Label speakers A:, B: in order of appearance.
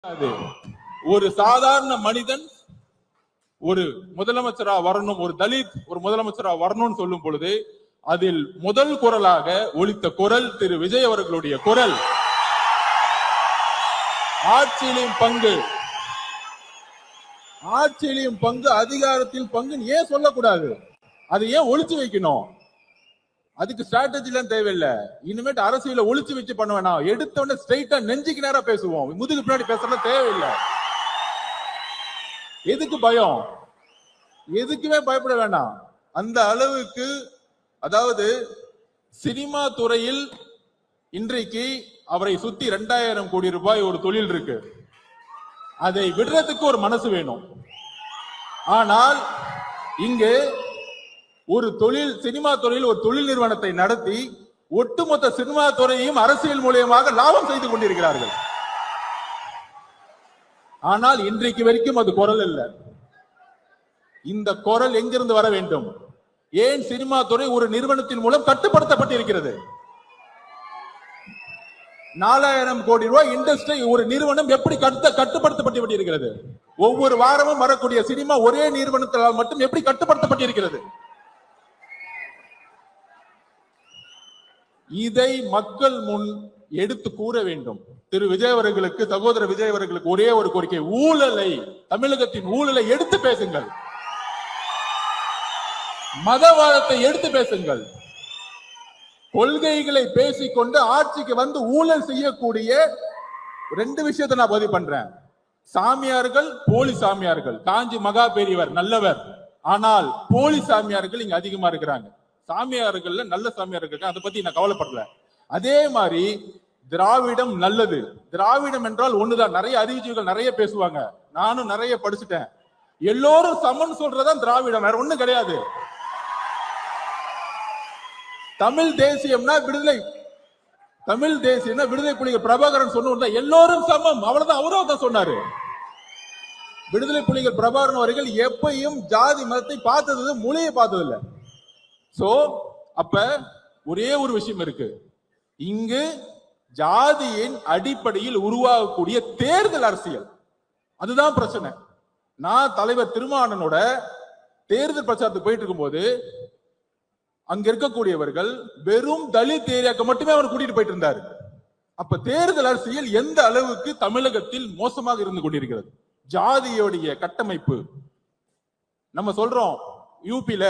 A: அது. ஒரு சாதாரண மனிதன் ஒரு முதலமைச்சரா வரணும் ஒரு தலித் ஒரு முதலமைச்சரா வரணும்னு சொல்லும் பொழுது அதில் முதல் குரலாக ஒழித்த குரல் திரு விஜய் அவர்களுடைய குரல். ஆட்சியிலும் பங்கு. ஆட்சியிலும் பங்கு அதிகாரத்தில் பங்குன்னு ஏன் சொல்லக்கூடாது? அதை ஏன் ஒழிச்சு வைக்கணும்? அதுக்கு ஸ்ட்ராட்டஜி எல்லாம் தேவையில்லை. இனிமேட்டு அரசியல ஒழிச்சு வச்சு பண்ண வேணாம். எடுத்த உடனே ஸ்ட்ரைட்டா நெஞ்சுக்கு நேரம் பேசுவோம். முதுகு பின்னாடி பேசுறது தேவையில்லை. எதுக்கு பயம்? எதுக்குமே பயப்பட வேண்டாம் அந்த அளவுக்கு அதாவது சினிமா துறையில் இன்றைக்கு அவரை சுத்தி ரெண்டாயிரம் கோடி ரூபாய் ஒரு தொழில் இருக்கு. அதை விடுறதுக்கு ஒரு மனசு வேணும். ஆனால் இங்கு ஒரு தொழில் சினிமா துறையில் ஒரு தொழில் நிறுவனத்தை நடத்தி ஒட்டுமொத்த சினிமா துறையையும் அரசியல் மூலியமாக லாபம் செய்து கொண்டிருக்கிறார்கள். ஆனால் இன்றைக்கு வரைக்கும் அது குரல் இல்லை இந்த குரல் எங்கிருந்து வர வேண்டும்? ஏன் சினிமா துறை ஒரு நிறுவனத்தின் மூலம் கட்டுப்படுத்தப்பட்டிருக்கிறது? நாலாயிரம் கோடி ரூபாய் இண்டஸ்ட்ரி ஒரு நிறுவனம் எப்படி கட்டு கட்டுப்படுத்தப்பட்டிருக்கிறது? ஒவ்வொரு வாரமும் வரக்கூடிய சினிமா ஒரே நிறுவனத்தால் மட்டும் எப்படி கட்டுப்படுத்தப்பட்டிருக்கிறது? இதை மக்கள் முன் எடுத்து கூற வேண்டும். திரு விஜய் அவர்களுக்கு சகோதர விஜய் அவர்களுக்கு ஒரே ஒரு கோரிக்கை ஊழலை தமிழகத்தின் ஊழலை எடுத்து பேசுங்கள். மதவாதத்தை எடுத்து பேசுங்கள். கொள்கைகளை பேசிக்கொண்டு ஆட்சிக்கு வந்து ஊழல் செய்யக்கூடிய ரெண்டு விஷயத்தை நான் பதிவு பண்றேன். சாமியார்கள் போலி சாமியார்கள். காஞ்சி மகா பெரியவர் நல்லவர். ஆனால் போலி சாமியார்கள் இங்க அதிகமா இருக்கிறாங்க. சாமியார்கள்ல நல்ல சாமியார்கள் இருக்காங்க. அதை பத்தி நான் கவலைப்படல. அதே மாதிரி திராவிடம் நல்லது. திராவிடம் என்றால் ஒண்ணுதான். நிறைய அறிவிச்சிகள் நிறைய பேசுவாங்க. நானும் நிறைய படிச்சுட்டேன். எல்லோரும் சமன் சொல்றதுதான் திராவிடம். வேற ஒண்ணும் கிடையாது. தமிழ் தேசியம்னா விடுதலை. தமிழ் தேசியம்னா விடுதலை புலிகள். பிரபாகரன் சொன்ன எல்லோரும் சமம். அவ்வளவுதான். அவரும் தான் சொன்னாரு. விடுதலை புலிகள் பிரபாகரன் அவர்கள் எப்பையும் ஜாதி மதத்தை பார்த்தது மொழியை பார்த்தது சோ அப்ப ஒரே ஒரு விஷயம் இருக்கு. இங்கு ஜாதியின் அடிப்படையில் உருவாகக்கூடிய தேர்தல் அரசியல். அதுதான் பிரச்சனை. நான் தலைவர் திருமானனோட தேர்தல் பிரச்சாரத்துக்கு போயிட்டு இருக்கும்போது அங்க இருக்கக்கூடியவர்கள் வெறும் தலித் ஏரியாக்கு மட்டுமே அவர் கூட்டிட்டு போயிட்டு இருந்தாரு. அப்ப தேர்தல் அரசியல் எந்த அளவுக்கு தமிழகத்தில் மோசமாக இருந்து கொண்டிருக்கிறது? ஜாதியோடைய கட்டமைப்பு. நம்ம சொல்றோம் யூபில